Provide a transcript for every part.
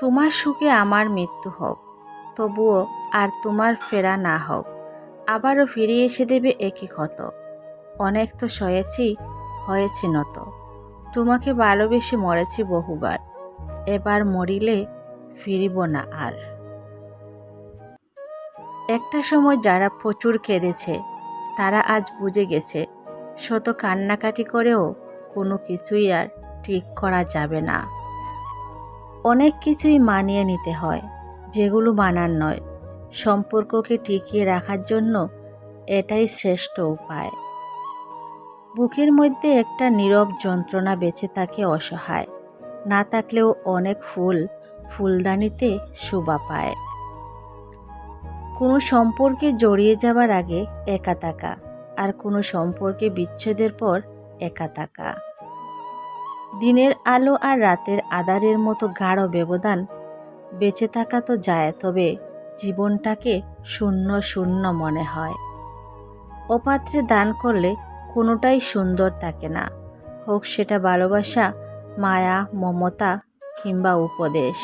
তোমার সুখে আমার মৃত্যু হোক, তবুও আর তোমার ফেরা না হোক, আবারও ফিরে এসে দেবে একই ক্ষত। অনেক তো সয়েছি, হয়েছি নত। তোমাকে ভালোবেসে মরেছি বহুবার, এবার মরিলে ফিরিব না আর। একটা সময় যারা প্রচুর কেঁদেছে, তারা আজ বুঝে গেছে, শত কান্নাকাটি করেও কোনো কিছুই আর ঠিক করা যাবে না। অনেক কিছুই মানিয়ে নিতে হয়, যেগুলো মানার নয়। সম্পর্ককে টিকিয়ে রাখার জন্য এটাই শ্রেষ্ঠ উপায়। বুকের মধ্যে একটা নীরব যন্ত্রণা বেঁচে থাকে অসহায়। না থাকলেও অনেক ফুল ফুলদানিতে শোভা পায়। কোনো সম্পর্কে জড়িয়ে যাবার আগে একা থাকা, আর কোনো সম্পর্কে বিচ্ছেদের পর একা থাকা। দিনের আলো আর রাতের আধারের মতো গাঢ় ব্যবধান বেঁচে থাকা তো যায়, তবে জীবনটাকে শূন্য শূন্য মনে হয়। অপাত্রে দান করলে কোনোটাই সুন্দর থাকে না। হোক সেটা ভালোবাসা, মায়া, মমতা কিংবা উপদেশ।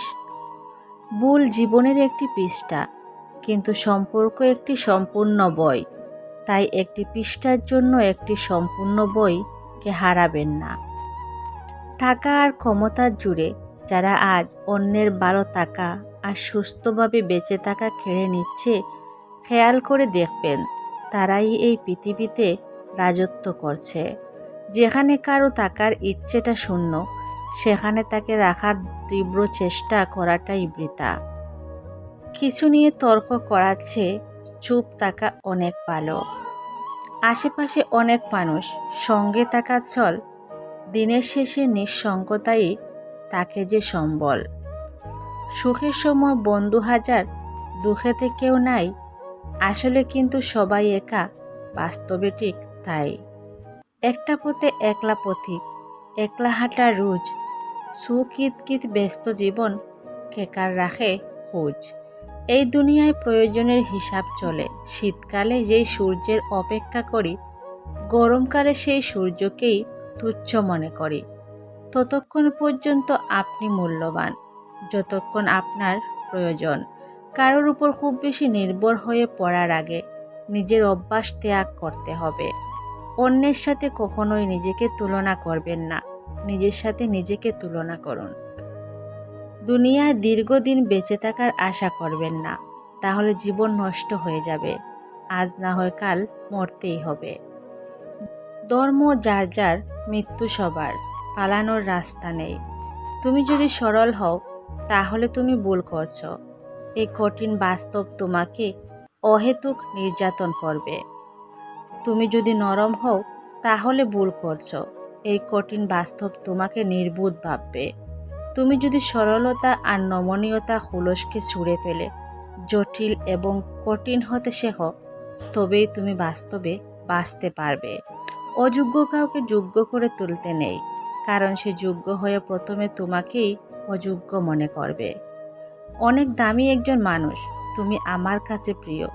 ভুল জীবনের একটি পৃষ্ঠা, কিন্তু সম্পর্ক একটি সম্পূর্ণ বই। তাই একটি পৃষ্ঠার জন্য একটি সম্পূর্ণ বইকে হারাবেন না। টাকা আর ক্ষমতার জুড়ে যারা আজ অন্যের ভালো টাকা আর সুস্থভাবে বেঁচে থাকা কেড়ে নিচ্ছে, খেয়াল করে দেখবেন তারাই এই পৃথিবীতে রাজত্ব করছে। যেখানে কারও টাকার ইচ্ছেটা শূন্য, সেখানে তাকে রাখার তীব্র চেষ্টা করাটাই বৃথা। কিছু নিয়ে তর্ক করাচ্ছে, চুপ থাকা অনেক ভালো। আশেপাশে অনেক মানুষ সঙ্গে থাকা চল দিনের শেষে নিঃসঙ্গতাই তাকে যে সম্বল। সুখের সময় বন্ধু হাজার দুঃখেতে কেউ নাই। আসলে কিন্তু সবাই একা, বাস্তবে ঠিক তাই। একটা পথে একলা পথিক, একলা হাঁটা রোজ। সুকিত কিত ব্যস্ত জীবন কেকার রাখে খোঁজ। এই দুনিয়ায় প্রয়োজনের হিসাব চলে। শীতকালে যেই সূর্যের অপেক্ষা করি, গরমকালে সেই সূর্যকেই তুচ্ছ মনে করি। ততক্ষণ পর্যন্ত আপনি মূল্যবান, যতক্ষণ আপনার প্রয়োজন। কারোর উপর খুব বেশি নির্ভর হয়ে পড়ার আগে নিজের অভ্যাস ত্যাগ করতে হবে। অন্যের সাথে কখনোই নিজেকে তুলনা করবেন না। নিজের সাথে নিজেকে তুলনা করুন। দুনিয়ায় দীর্ঘদিন বেঁচে থাকার আশা করবেন না, তাহলে জীবন নষ্ট হয়ে যাবে। আজ না হয় কাল মরতেই হবে। ধর্ম যার যার মৃত্যু সবার, পালানোর রাস্তা নেই। তুমি যদি সরল হও, তাহলে তুমি ভুল করছ। এই কঠিন বাস্তব তোমাকে অহেতুক নির্যাতন করবে। তুমি যদি নরম হও, তাহলে ভুল করছ। এই কঠিন বাস্তব তোমাকে নির্বোধ ভাববে। তুমি যদি সরলতা আর নমনীয়তা হুলসকে ছুঁড়ে ফেলে, জটিল এবং কঠিন হতে শেখো, তবেই তুমি বাস্তবে বাঁচতে পারবে। অযোগ্য কাউকে যোগ্য করে তুলতে নেই, কারণ সে যোগ্য হয়ে প্রথমে তোমাকেই অযোগ্য মনে করবে। অনেক দামি একজন মানুষ, তুমি আমার কাছে প্রিয়,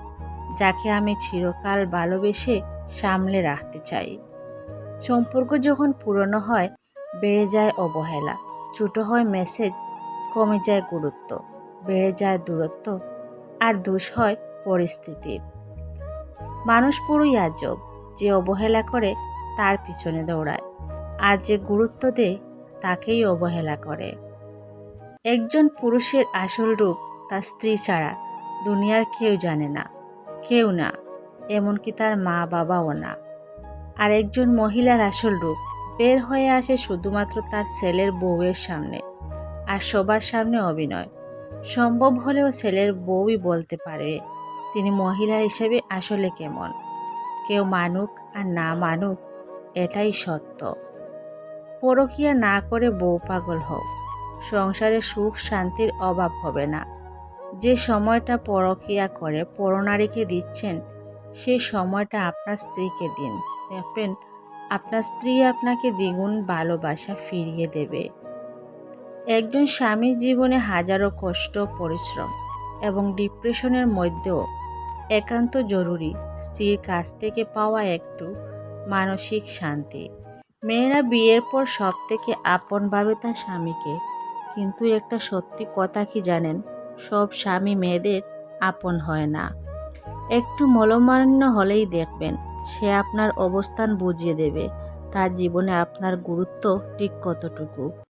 যাকে আমি চিরকাল ভালোবেসে সামলে রাখতে চাই। সম্পর্ক যখন পুরনো হয়, বেড়ে যায় অবহেলা, ছোট হয় মেসেজ কমে যায় গুরুত্ব, বেড়ে যায় দূরত্ব, আর দোষ হয় পরিস্থিতির মানুষ পুরোই আজব, যে অবহেলা করে তার পিছনে দৌড়ায় আর যে গুরুত্ব দেয় তাকেই অবহেলা করে। একজন পুরুষের আসল রূপ তার স্ত্রী ছাড়া দুনিয়ার কেউ জানে না, কেউ না, এমনকি তার মা বাবাও না। আর একজন মহিলার আসল রূপ বের হয়ে আসে শুধুমাত্র তার ছেলের বউয়ের সামনে আর সবার সামনে অভিনয়। সম্ভব হলেও ছেলের বউই বলতে পারে তিনি মহিলা হিসেবে আসলে কেমন। কেউ মানুক আর না মানুক এটাই সত্য। পরকিয়া না করে বউ পাগল হোক সংসারে সুখ শান্তির অভাব হবে না। যে সময়টা পরকিয়া করে পরনারীকে দিচ্ছেন সেই সময়টা আপনার স্ত্রীকে দিন। দেখবেন, আপনার স্ত্রী আপনাকে দ্বিগুণ ভালোবাসা ফিরিয়ে দেবে। একজন স্বামীর জীবনে হাজারো কষ্ট, পরিশ্রম এবং ডিপ্রেশনের মধ্যেও একান্ত জরুরি। স্ত্রীর কাছ থেকে পাওয়া একটু মানসিক শান্তি। মেয়েরা বিয়ের পর সব থেকে আপন ভাবে তার স্বামীকে। কিন্তু একটা সত্যি কথা কি জানেন? সব স্বামী মেয়েদের আপন হয় না। একটু মলমান্য হলেই দেখবেন, সে আপনার অবস্থান বুঝিয়ে দেবে। তার জীবনে আপনার গুরুত্ব ঠিক কতটুকু?